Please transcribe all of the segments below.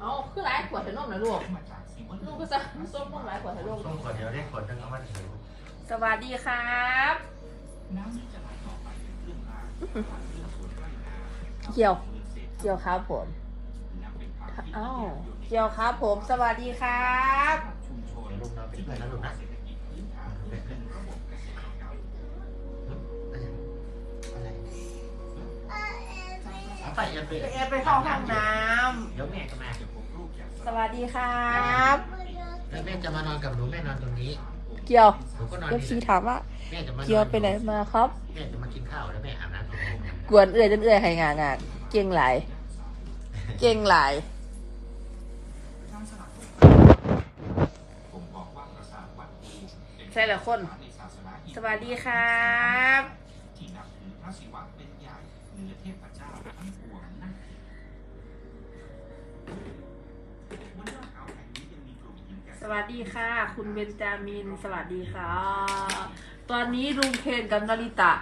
เอาคือหลายขวดแต่นมนะลูก ลูกก็จะส้มนมหลายขวดแต่ลูกต้องขวดเดียวได้ขวดนึงเอามาถือสวัสดีครับเกี่ยว เกี่ยวครับผมอ้าวเกี่ยวครับผม สวัสดีครับเดี๋ยวลูกนอนเป็นเพื่อนนะลูกนะ เอาไปอย่าไปเอไปเข้าห้องน้เดี๋ยวแม่จะมาำสวัสดีครับ แล้วแม่จะมานอนกับหนูแม่นอนตรงนี้เกี่ยวหนูก็นอนเอฟนี่ซีแหละถามว่า แม่จะมานอนเกี่ยวไปไหนมาครับ แม่จะมากินข้าวแล้วแม่อาบน้ำตรงนี้กวนเอื่อยจนเอื่อยให้งานงานเก่งหลายเก่งหลายใช่ละคน สวัสดีครับ สวัสดีค่ะ คุณเบนจามิน สวัสดีค่ะ ตอนนี้ลุงเคนกับนาริตะ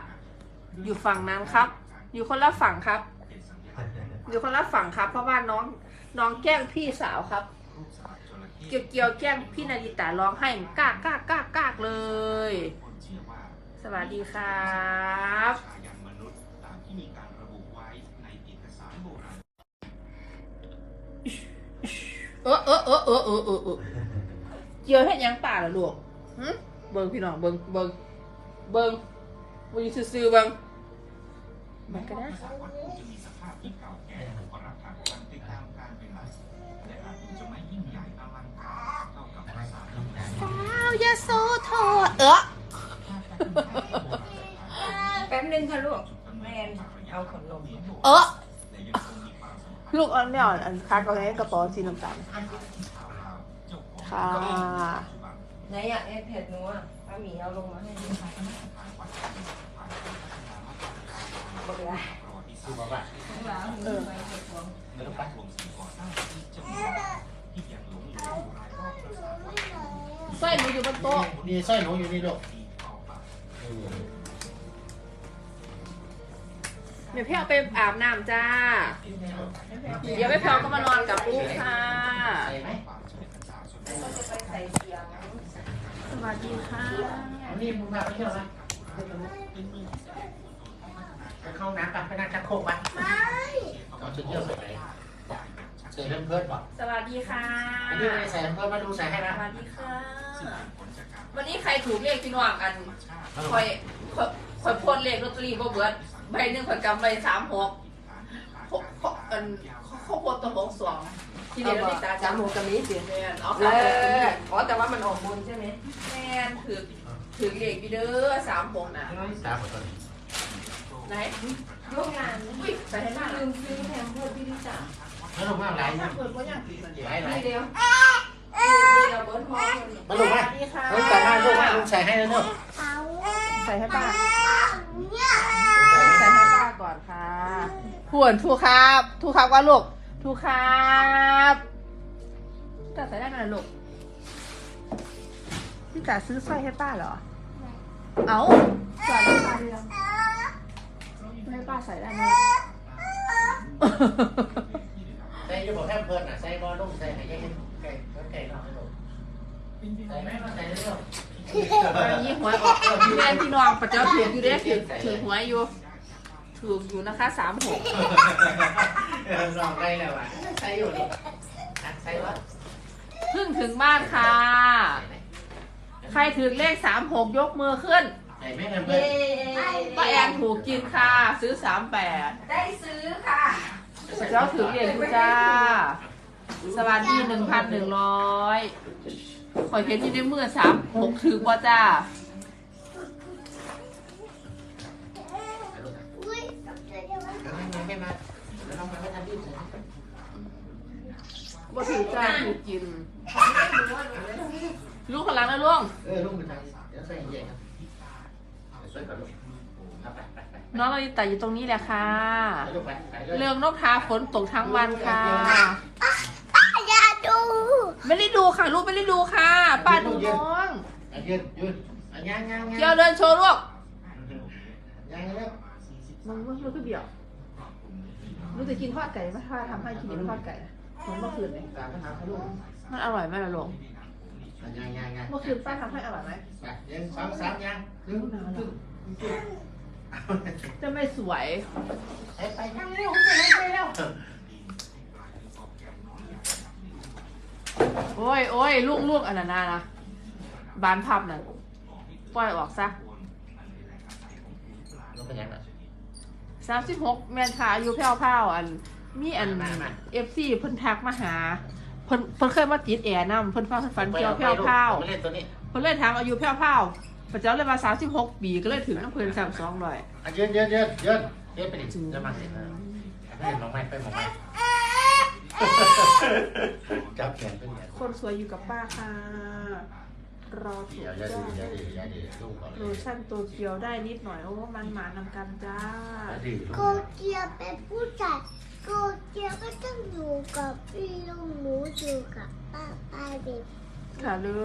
อยู่ฝั่งนั้นครับ อยู่คนละฝั่งครับอยู่คนละฝั่งครับ เพราะว่าน้องน้องแกล้งพี่สาวครับเกี่ยวเกี่ยวแกล้งพี่นาริตะร้องให้กากกากกากกากเลยสวัสดีครับ เออเออเออเออเออเออเออเกี่ยวให้ยังป่าเหรอลูกหึเบิ้งพี่น้องเบิ้งเบิ้งเบิ้งวันนี้ซื้อๆเบิ้งมันก็ได้สาวยาโสธรเออแป๊บนึงค่ะลูกแม่เอาขนม เออ ลูกอันไม่อ่อนอันคักเอาไว้กระเป๋าสีน้ำตาลค่ะไหนอะเอฟเผ็ดหนูอะป้าหมีเอาลงมาให้ดูบอกเลยคือบอกว่าเออไม่ต้องไปสร้อยหนูอยู่บนโต๊ะนี่สร้อยหนูอยู่นี่ลูก เดี๋ยวพี่เอาไปอาบน้ำจ้า เดี๋ยวไปแพลวก็มานอนกับลูกค่ะใส่ไหมก็จะไปใส่เสียงสวัสดีค่ะอันนี้มึงมาไปเที่ยวไหมไปเข้าน้ำไปไปนั่งชักโครกไปไม่เอาชุดเที่ยวใส่ไหนใส่เพื่อนเพื่อนป่ะสวัสดีค่ะ อันนี้ไม่ได้ใส่เพื่อนมาดูใส่ให้สนะวัสดีค่ะ วันนี้ใครถูกเลขพี่น้องกันคอยคอยคอยพ่นเลขลอตเตอรี่บ่เบิด ใบหนึ่งผลกำใบสามหกหกหกอันเขาโพดตัวหกสองที่เดียวติดตาจาจำมูกกับนี้สิแมนเอาเอสามหกออ๋อแต่ว่ามันออกบุญใช่ไหมแมนถือถือเลขพี่เด้อสามหกน่ะตาหมดตัวนี้ไหนร่วมงานอุ้ยใส่ให้มากลืมซื้อแฮมเพื่อพี่ลิซ่าแล้วลงมาหลายนะเปิดว่ายังหลายหลายนี่เดียวนี่เราเบิร์ดฮอลมาลงมาเฮ้ยแต่มาลูกมาลุงใส่ให้แล้วเนอะใส่ให้ป้าใส่ให้ป้า ก่อนค่ะผวนถูกครับถูกครับว่าลูกถูกครับแต่ใส่ได้ไหมล่ะลูกพี่จ๋าซื้อสร้อยให้ป้าเหรอ เอาจ๋าได้ป้าหรือยังไม่ให้ป้าใส่ได้ไหมใส่จะบอกแค่เพื่อนอะใส่บอลลูกใส่ให้ยังไก่ไก่นอกให้ลูกใส่ไหมมาใส่เร็วตอนนี้หวยออกแม่พี่น้องประเจ้าถืออยู่เด้ถือถือหวยอยู่ ถืออยู่นะคะสามหกลองได้แล้วอะใส่อยู่นี่ใส่วะเพิ่งถึงบ้านค่ะ ใครถือเลขสามหกยกมือขึ้นใส่แม่กันเพื่อเย้ป้าแอนถูกกินค่ะ ซื้อสามแปดได้ซื้อค่ะเจ้าถือเลขอยู่จ้า สวัสดีหนึ่งพันหนึ่งร้อยขอยเห็นที่ในมือสามหกถือว่าจ้า ว่าถือจ้าถือกิน ลูกพลังนะลุงเออลูกมันทางเดี๋ยวใส่ใหญ่ครับใส่ก่อนลูกไปไปไปน้องเราแต่อยู่ตรงนี้แหละค่ะ ไปลูกไปไปเลยเรื่องนกทาฝนตกทั้งวันค่ะ อย่าดู ไม่ได้ดูค่ะ ลูกไม่ได้ดูค่ะป้าดูน้องยืนยืนย่างย่างเกี่ยวเดินโชว์ลูกย่างเร็วมันมันมันก็เบี้ยวรู้จะกินทอดไก่ไหมถ้าทำให้กินทอดไก่อะ เหมือนเมื่อคืนเลยตามไปหาเขาลูกมันอร่อยไหมล่ะลูกยังยังยังเมื่อคืนป้าทำให้อร่อยไหมไปยังสองสามยังดึงดึงดึงจะไม่สวยไปไปยังเร็วไปไปเร็วโอ้ยโอ้ยลูกลูกอันนั้นนะนะบานพับน่ะปล่อยออกซะลูกเป็นยังไงสามสิบหกแมนขาอยู่แพ้วๆอัน มีอันมามาเอฟซีเพิ่นทักมาหาเพิ่นเพิ่นเคยมาติดแอร์นํเพิ่นฟังเพิ่นฝันเกี่ยวแพ้วไม่เล่นตัวนี้ๆเพิ่นเลยถามอายุแพ้วๆพระเจ้าเลยมาสามสิบหกปีก็เลยถึงน้ำเพิ่นสามสองร้อยอะเยืนเยืนเยืนเยืนเยืนไปดิจะมาเสร็จแล้วไปมองไม่ไปมองไม่จับแขนเป็นไงคนสวยอยู่กับป้าค่ะ รอถูกเดี๋ยวอย่าจ้าดื้ออย่าดื้ออย่าดื้อลูกก่อนโลชั่นตัวเกียวได้นิดหน่อย โอ้มันหมานำกันจ้าอย่าดื้อโกเกียเป็นผู้จัดโกเกียก็ต้องอยู่กับพี่ลุงหนูอยู่กับป้าป้าเด็กค่ะลู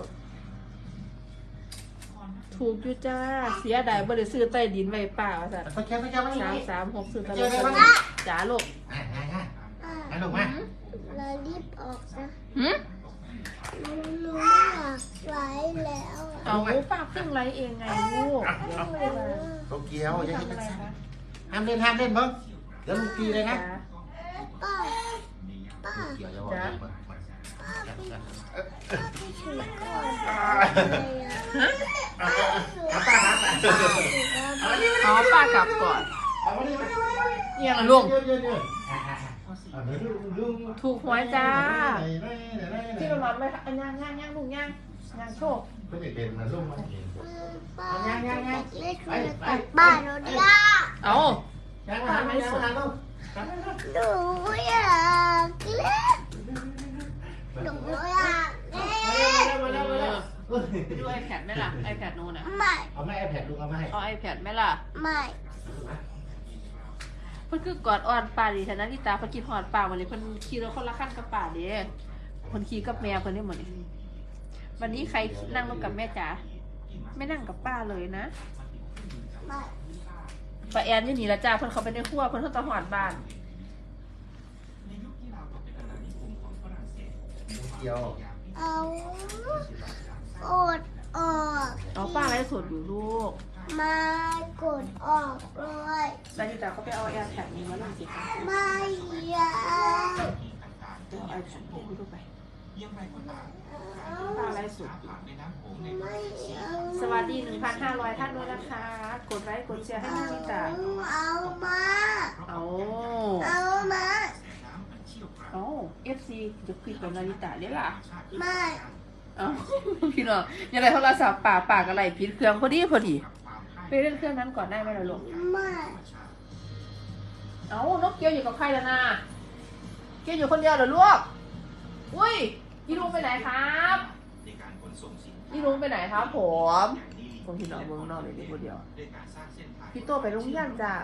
ก ถูกอยู่จ้า เสียดายบ่ได้ซื้อใต้ดินไว้ป่าว่าสัตว์ไปเจ้าไปเจ้าไปสามนี่สามหกซื้อตลเจอได้อไหมดจ้าลูกอะอะอะป้าอะลูกมาเรารีบออกนะหืมหนูหนูไม่อยากไว้แล้วอะเอาป้าเพิ่งไลฟ์เองไงลูกเดี๋ยวไม่ได้มาโตเกียวอย่าทำอะไรคะห้ามเล่นห้ามเล่นเบิ้ง เดี๋ยวลูกตีเลยนะป้าป้าเกี่ยวอย่าบอกเบิ้งป้าป้าไปถือก่อนเลยอะเอาป้าป้าอ๋อป้ากลับก่อนเอามาดิมาดิมาดิเอียงอะลุงเยืนเยืนเยืนอะอะอะเดี๋ยวลุงถูกหวยจ้าที่เรานอนไหมคะอันย่างย่างย่างลุงย่างย่างโชคเพิ่งจะเป็นนะลุงมาเห็นป้าจะเล่นโทรศัพท์บ้านเราดิเอา ไม่ยังมาหาลูกหนูอยากเล่นหนูอยากเล่นมาแล้วมาแล้วมาแล้วไปดู iPad ไหมล่ะ iPad โน่นน่ะไม่เอาไม่ไอแพดลูกเอาไมาให้เอา iPad ไหมล่ะไม่เพิ่นคือกอดอ่อนป่าดิฉันนาริตาเพิ่นคิดฮอดป่าวันนี้เพิ่นขี่รถคนละคันกับป่าเด้เพิ่นขี่กับแม่เพิ่นนี่หมดนี่วันนี้ใครนั่งรถกับแม่จ๋าไม่นั่งกับป้าเลยนะไม่ ป้าแอนอยู่นี่ละจ้าเพิ่นเขาไปในครัวเพิ่นเพิ่นตะหอดบ้านเกี่ยวเอากดออกเอาป้าไลฟ์สดอยู่ลูก มากดออกเลยนาริตาเขาไปเอา AirTag นี้มาเล่นสิคะไม่อยากเดี๋ยวเอา iPad ให้ดูไป ป้าไลฟ์สดอยู่ไม่เอาสวัสดี 1,500 ท่านด้วยนะคะ กดไลค์กดแชร์ให้นาริตาเอามาเอาเอามาเอา FC จะคุยกับนาริตาได้ล่ะไม่เอาพี่น้องยังไงโทรศัพท์ป่าปากอะไรผิดเครื่องพอดีพอดีไปเล่นเครื่องนั้นก่อนได้ไหมล่ะลูกไม่เอานกเกียวอยู่กับใครล่ะนาเกียวอยู่คนเดียวเหรอลูกอุ้ย พี่ลุงไปไหนครับพี่ลุงไปไหนครับผมคนพี่น้องเมืองนอกเลยเดียวคนเดียวพี่โตไปโรงเรียนจ้า